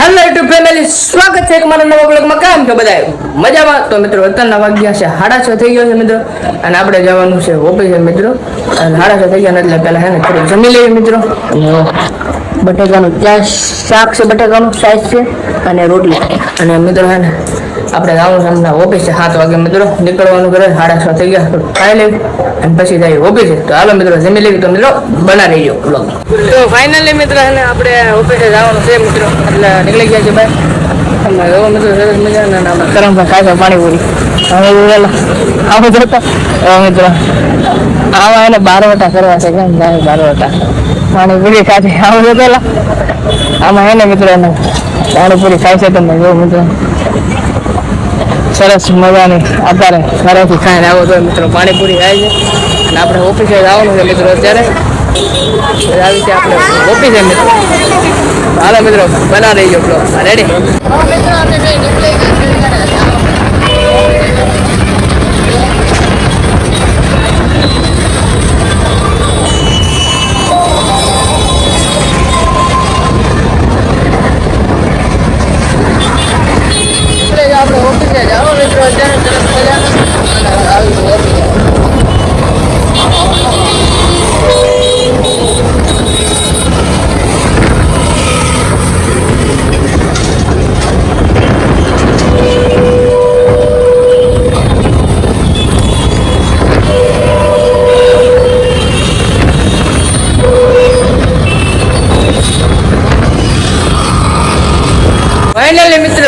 Hello YouTube family સ્વાગત છે મારા નવા બ્લોગમાં કામ છો બધા મજામાં? તો મિત્રો, અત્યારના વાગ્યા છે સાડા છ થઈ ગયો છે મિત્રો. અને આપણે જવાનું છે ઓફિસે મિત્રો. અને સાડા છ થઈ ગયા એટલે પહેલાં હે ને થોડુંક જમી લઈએ મિત્રો. બટેકાનું, ત્યાં શાક છે બટેકાનું સાઈઝ છે અને રોટલી. અને મિત્રો હે ને આપણે રાહુલ છે ઓફિસે સાત વાગે મિત્રો નીકળવાનું કરે સાડા છ થઈ ગયા તો ખાઈ લેવી અને પછી જાય ઓફિસે. તો હાલો મિત્રો, જમી લેવી તો મિત્રો બના રહીજો તો ફાઇનલી મિત્રો એને આપણે ઓફિસે જવાનું છે મિત્રો. એટલે નીકળી ગયા છે ભાઈ. એવો મિત્રો, સરસ મજાના નામ કરમ ખાય છે પાણીપુરી હવે વેલા આવો જોતા. આવા એને બારવટા કરવા છે, કેમ જાય બારવટા. પાણીપુરી ખાધી આવો જો પેલા આમાં એને મિત્રો એને પાણીપુરી ખાય છે તમે જો મિત્રો. સરસ મજાની અત્યારે ઘરેથી ખાઈને આવો તો મિત્રો પાણીપુરી ખાય છે. અને આપણે ઓફિસે આવવાનું છે મિત્રો અત્યારે. આવી છે આપણે ઓફિસે મિત્રો. હાલો મિત્રો બના રહીજો બ્લોગ રેડી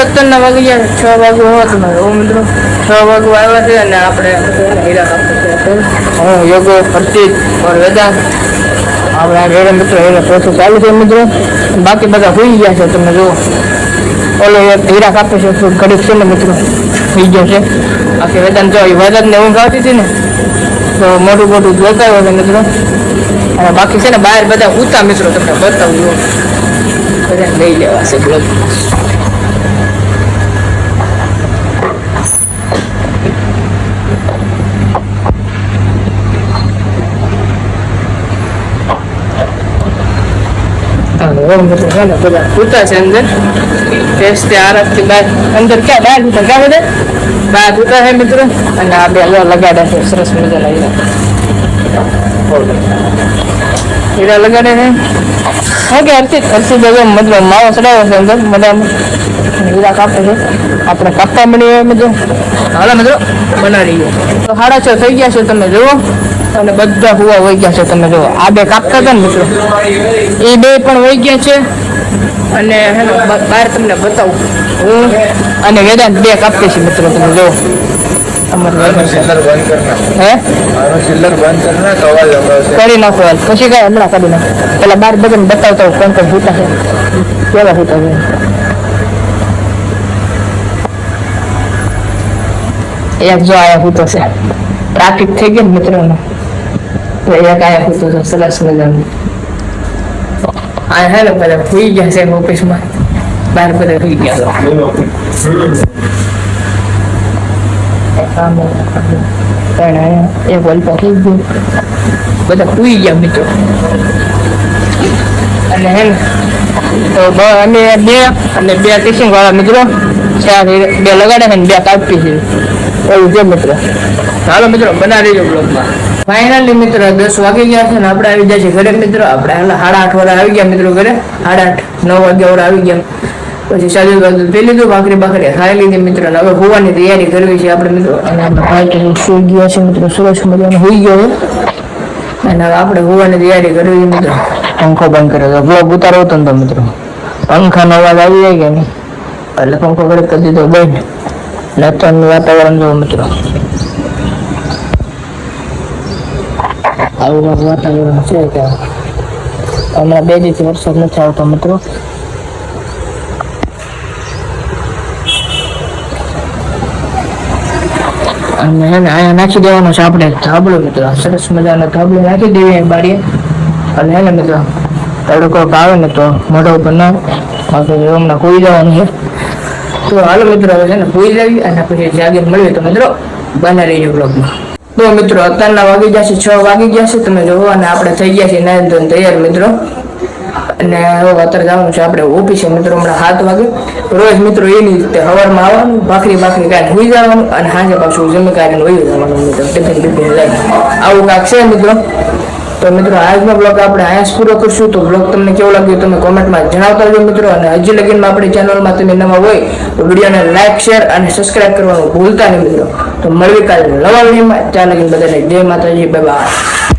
ફાઇનલી મિત્રો અત્યારના વાગી ગયા છ વાગે હોવા તમારે ઓ મિત્રો છ વાગવા આવ્યા છે અને આપણે હીરા કાપતા છે. હું, યોગો પ્રતિક ઓર વેદાંત આપણે આ રેડે મિત્રો હીરા પ્રોસેસ ચાલુ છે મિત્રો. બાકી બધા હોઈ ગયા છે, તમે જુઓ. ઓલો એક હીરા કાપે છે તો ઘડીક છે ને મિત્રો? હોઈ ગયો છે. બાકી વેદાંત જો એ વેદાંતને ઊંઘ આવતી હતી ને, તો મોટું મોટું જોતા હોય છે મિત્રો. અને બાકી છે ને, બહાર બધા ઉતા મિત્રો, તમને બતાવું. જુઓ બધા લઈ લેવા છે બ્લોગ ઓમ મિત્રો છે ને બધા સૂતા છે અંદર ટેસ્ટ આરસથી બહાર અંદર ક્યાં બહાર સૂતા ક્યાં બધા બહાર સૂતા છે મિત્રો અને આ બે લગાડ્યા છે સરસ મજાના હીરા હીરા લગાડે છે હા કે અર્થિત હર્ષિત હવે મતલબ માવો ચડાવ્યો છે અંદર અને હીરા કાપે છે આપણે કાપવા મળીએ મિત્રો હાલો મિત્રો બનાવી તો સાડા છ, થઈ ગયા છે તમે, જુઓ. અને બધા હુવા વહી ગયા છે તમે જોવો આ બે કાપતા હતા ને મિત્રો? એ બે પણ વહી ગયા છે. અને હેલો બહાર તમને બતાવું. હું અને વેદાંત બે કાપીએ છીએ મિત્રો તમે તો કરી નાખો. પછી કાંઈ હમણાં કરી નાખો. પેલા બાર બધાને બતાવતા હોય કોણ કોણ ભૂતા છે. કેવા ભૂતા છે? એક જો આયા ભૂતો છે. ટ્રાફિક થઈ ને મિત્રોનો. એક આયા ભૂતો છે સરસ મજાનું આ હે ને બધા ભૂઈ ગયા છે ઓફિસમાં બહાર બધા ભૂઈ ગયા પણ એક વલપા થઈ ગયું બધા ભૂઈ ગયા મિત્રો અને હે ને તો અમે બે અને બે ટીચિંગ વાળા મિત્રો ચાર બે લગાડ્યા છે ને બે કાપી છે એવું છે મિત્રો ચાલો મિત્રો બનાવી દેજો બ્લોગમાં ફાઇનલી મિત્રો, દસ વાગી ગયા છે આપણે આવી જાય છે ઘરે. મિત્રો, આપણે સાડા આઠ વાળા આવી ગયા મિત્રો ઘરે. સાડા આઠ, નવ વાગ્યા વાળા આવી ગયા. પછી સાજુ બાજુ પી લીધું, ભાખરી ભાખરી ખાઈ લીધી મિત્રો. હવે હોવાની તૈયારી કરવી છે આપણે મિત્રો. સુઈ ગયા છે મિત્રો. સરસ મજાનો હોઈ ગયો અને હવે આપણે હોવાની તૈયારી કરવી છે મિત્રો. પંખો બંધ કર્યો તો બ્લોગ ઉતારો હતો ને મિત્રો. પંખાનો અવાજ આવી જાય કે નહીં? એટલે પંખો કરી કરી દીધો. બંધ. ને અત્યારનું વાતાવરણ જોવો મિત્રો. આવું કાંઈક વાતાવરણ છે કે હમણાં બે દિવસ વરસાદ નથી આવતો મિત્રો. અને અહીંયા નાખી દેવાનો છે આપણે. ધાબળો મિત્રો. સરસ મજાનો ધાબળો નાખી દેવી બારીએ. અને હે ને મિત્રો, તડકો આવે ને તો મોઢા ઉપર ના હમણાં કોઈ જવાનું છે. તો હાલો મિત્રો, હવે છે ને ભૂલી લેવી અને પછી જાગે મળીએ તો મિત્રો, બના રહીજો બ્લોગમાં તો મિત્રો, અત્યારના વાગી ગયા છે, છ વાગી ગયા છે. તમે જોવો અને આપણે થઈ ગયા છીએ નાયન ધોઈને તૈયાર મિત્રો. અને હવે અત્યારે જવાનું છે આપણે ઓફિસે મિત્રો, હમણાં સાત વાગે. રોજ મિત્રો એની રીતે સવારમાં આવવાનું, ભાખરી ભાખરી કાંઈ હોઈ જવાનું અને સાંજે પાછું જમી કાઢીને વહી જવાનું મિત્રો આવું કાંક છે મિત્રો? તો મિત્રો, આજનો બ્લોગ આપણે અહીંયા જ પૂરો કરશું. તો બ્લોગ તમને કેવો લાગ્યો તમે કોમેન્ટમાં જણાવતા રહેજો મિત્રો. અને હજી લગીનમાં આપણી ચેનલમાં તમે નવા હોય, તો વિડીયોને લાઇક શેર અને સબસ્ક્રાઇબ કરવાનું ભૂલતા નહીં મિત્રો. તો મળવી કાલે નવા વિડીયોમાં. ત્યાં લગીન બધાને જય માતાજી બાય બાય